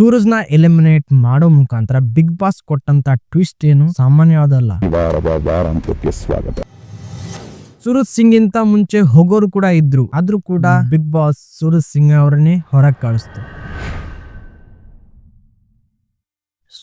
ಸೂರಜ್ನ eliminate ಮಾಡೋ ಮುಖಾಂತರ big boss ಕೊಟ್ಟಂತ ಟ್ವಿಸ್ಟ್ ಏನು ಸಾಮಾನ್ಯವಾದಲ್ಲ. ಸ್ವಾಗತ. ಸೂರಜ್ ಸಿಂಗ್ ಇಂತ ಮುಂಚೆ ಹೋಗೋರು ಕೂಡ ಇದ್ರು. ಆದ್ರೂ ಕೂಡ ಬಿಗ್ ಬಾಸ್ ಸೂರಜ್ ಸಿಂಗ್ ಅವರನ್ನೇ ಹೊರಗೆ ಕಳಿಸ್ತು.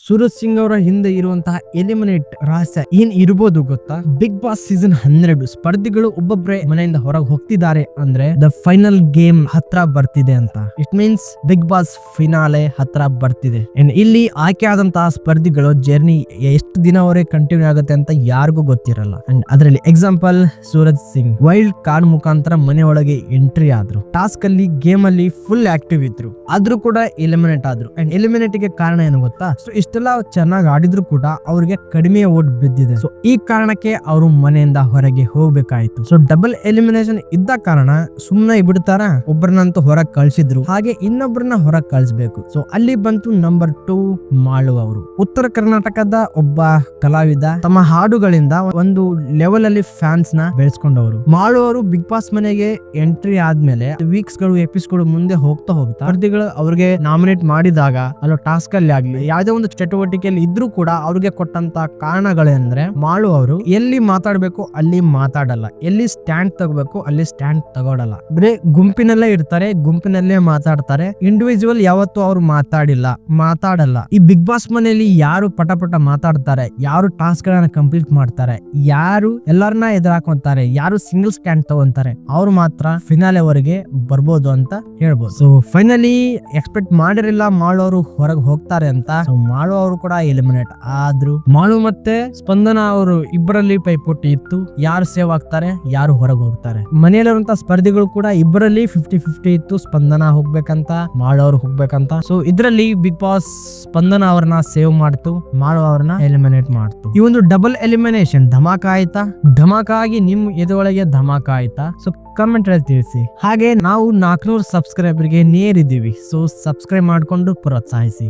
ಸೂರಜ್ ಸಿಂಗ್ ಅವರ ಹಿಂದೆ ಇರುವಂತಹ ಎಲಿಮಿನೇಟ್ ರಹಸ್ಯ ಏನ್ ಇರ್ಬೋದು ಗೊತ್ತಾ? ಬಿಗ್ ಬಾಸ್ ಸೀಸನ್ ಹನ್ನೆರಡು ಸ್ಪರ್ಧಿಗಳು ಒಬ್ಬೊಬ್ಬರೇ ಮನೆಯಿಂದ ಹೊರಗೆ ಹೋಗ್ತಿದ್ದಾರೆ ಅಂದ್ರೆ ದ ಫೈನಲ್ ಗೇಮ್ ಹತ್ರ ಬರ್ತಿದೆ ಅಂತ. It means Bigg Boss finale ಹತ್ರ ಬರ್ತಿದೆ. ಅಂಡ್ ಇಲ್ಲಿ ಆಯ್ಕೆ ಆದಂತಹ ಸ್ಪರ್ಧಿಗಳು ಜರ್ನಿ ಎಷ್ಟು ದಿನವರೆಗೆ ಕಂಟಿನ್ಯೂ ಆಗುತ್ತೆ ಅಂತ ಯಾರಿಗೂ ಗೊತ್ತಿರಲ್ಲ. ಅಂಡ್ ಅದರಲ್ಲಿ example Suraj Singh. Wild card ಮುಖಾಂತರ ಮನೆ ಒಳಗೆ ಎಂಟ್ರಿ ಆದ್ರು. ಟಾಸ್ಕ್ ಅಲ್ಲಿ ಗೇಮ್ ಅಲ್ಲಿ ಫುಲ್ ಆಕ್ಟಿವ್ ಇದ್ರು. ಆದ್ರೂ ಕೂಡ ಎಲಿಮಿನೇಟ್ ಆದ್ರು. ಅಂಡ್ ಎಲಿಮಿನೇಟ್ಗೆ ಕಾರಣ ಏನು ಗೊತ್ತಾ? ಇಷ್ಟೆಲ್ಲ ಚೆನ್ನಾಗಿ ಆಡಿದ್ರು ಕೂಡ ಅವ್ರಿಗೆ ಕಡಿಮೆ ಓಟ್ ಬಿದ್ದಿದೆ. ಸೊ ಈ ಕಾರಣಕ್ಕೆ ಅವರು ಮನೆಯಿಂದ ಹೊರಗೆ ಹೋಗ್ಬೇಕಾಯ್ತು. ಸೊ ಡಬಲ್ ಎಲಿಮಿನೇಷನ್ ಇದ್ದ ಕಾರಣ ಸುಮ್ಮನೆ ಬಿಡ್ತಾರ ಒಬ್ಬರನ್ನಂತೂ ಹೊರಗೆ ಕಳ್ಸಿದ್ರು. ಹಾಗೆ ಇನ್ನೊಬ್ಬರನ್ನ ಹೊರಗೆ ಕಳಿಸ್ಬೇಕು. ಸೊ ಅಲ್ಲಿ ಬಂತು ನಂಬರ್ ಟೂ ಮಾಳು ಅವರು. ಉತ್ತರ ಕರ್ನಾಟಕದ ಒಬ್ಬ ಕಲಾವಿದ ತಮ್ಮ ಹಾಡುಗಳಿಂದ ಒಂದು ಲೆವೆಲ್ ಅಲ್ಲಿ ಫ್ಯಾನ್ಸ್ನ ಬೆಳೆಸ್ಕೊಂಡವರು. ಮಾಳು ಅವರು ಬಿಗ್ ಬಾಸ್ ಮನೆಗೆ ಎಂಟ್ರಿ ಆದ್ಮೇಲೆ ವೀಕ್ಸ್ಗಳು ಎಪಿಸೋಡ್ ಮುಂದೆ ಹೋಗ್ತಾ ಹೋಗ್ತಾ ಸ್ಪರ್ಧಿಗಳು ಅವ್ರಿಗೆ ನಾಮಿನೇಟ್ ಮಾಡಿದಾಗ, ಅಲ್ಲ ಟಾಸ್ಕ್ ಅಲ್ಲಿ ಆಗ್ಲಿ, ಯಾವುದೇ ಒಂದು ಚಟುವಟಿಕೆಯಲ್ಲಿ ಇದ್ರೂ ಕೂಡ ಅವ್ರಿಗೆ ಕೊಟ್ಟಂತ ಕಾರಣಗಳೆಂದ್ರೆ ಮಾಳು ಅವರು ಎಲ್ಲಿ ಮಾತಾಡ್ಬೇಕು ಅಲ್ಲಿ ಮಾತಾಡಲ್ಲ. ಎಲ್ಲಿ ಸ್ಟ್ಯಾಂಡ್ ತಗೋಬೇಕು ಅಲ್ಲಿ ಸ್ಟ್ಯಾಂಡ್ ತಗೊಳಲ್ಲ. ಬರೀ ಗುಂಪಿನಲ್ಲೇ ಇರ್ತಾರೆ, ಗುಂಪಿನಲ್ಲೇ ಮಾತಾಡ್ತಾರೆ. ಇಂಡಿವಿಜುವಲ್ ಯಾವತ್ತೂ ಅವ್ರು ಮಾತಾಡಿಲ್ಲ, ಮಾತಾಡಲ್ಲ. ಈ ಬಿಗ್ ಬಾಸ್ ಮನೆಯಲ್ಲಿ ಯಾರು ಪಟ ಪಟ ಮಾತಾಡ್ತಾರೆ, ಯಾರು ಟಾಸ್ಕ್ ಗಳನ್ನ ಕಂಪ್ಲೀಟ್ ಮಾಡ್ತಾರೆ, ಯಾರು ಎಲ್ಲರನ್ನ ಎದುರಾಕೊಂತಾರೆ, ಯಾರು ಸಿಂಗಲ್ ಸ್ಟ್ಯಾಂಡ್ ತಗೊಂತಾರೆ, ಅವ್ರು ಮಾತ್ರ ಫಿನಾಲೆ ವರೆಗೆ ಬರ್ಬೋದು ಅಂತ ಹೇಳ್ಬೋದು. ಸೊ ಫೈನಲಿ ಎಕ್ಸ್ಪೆಕ್ಟ್ ಮಾಡಿರಲಿಲ್ಲ ಮಾಡೋರು ಹೊರಗೆ ಹೋಗ್ತಾರೆ ಅಂತ. ಮಾಳು ಅವರು ಕೂಡ ಎಲಿಮಿನೇಟ್ ಆದ್ರು. ಮಾಳು ಮತ್ತೆ ಸ್ಪಂದನ ಅವರು ಇಬ್ಬರಲ್ಲಿ ಪೈಪೋಟಿ ಇತ್ತು. ಯಾರು ಸೇವ್ ಆಗ್ತಾರೆ, ಯಾರು ಹೊರಗೆ ಹೋಗ್ತಾರೆ. ಮನೆಯಲ್ಲಿರುವಂತ ಸ್ಪರ್ಧಿಗಳು ಕೂಡ ಇಬ್ಬರಲ್ಲಿ ಫಿಫ್ಟಿ ಫಿಫ್ಟಿ ಇತ್ತು. ಸ್ಪಂದನ ಹೋಗ್ಬೇಕಂತ, ಮಾಳು ಅವ್ರು ಹೋಗ್ಬೇಕಂತ. ಸೊ ಇದ್ರಲ್ಲಿ ಬಿಗ್ ಬಾಸ್ ಸ್ಪಂದನ ಅವ್ರನ್ನ ಸೇವ್ ಮಾಡ್ತು, ಮಾಳು ಅವ್ರನ್ನ ಎಲಿಮಿನೇಟ್ ಮಾಡ್ತು. ಈ ಒಂದು ಡಬಲ್ ಎಲಿಮಿನೇಷನ್ ಧಮಾಕ ಆಯ್ತಾ? ಧಮಾಕ ಆಗಿ ನಿಮ್ ಎದುರೊಳಗೆ ಧಮಾಕ ಆಯ್ತಾ? ಸೊ ಕಮೆಂಟ್ ಅಲ್ಲಿ ತಿಳಿಸಿ. ಹಾಗೆ ನಾವು ನಾಲ್ಕುನೂರು ಸಬ್ಸ್ಕ್ರೈಬರ್ಗೆ ನೇರಿದ್ದೀವಿ. ಸೊ ಸಬ್ಸ್ಕ್ರೈಬ್ ಮಾಡ್ಕೊಂಡು ಪ್ರೋತ್ಸಾಹಿಸಿ.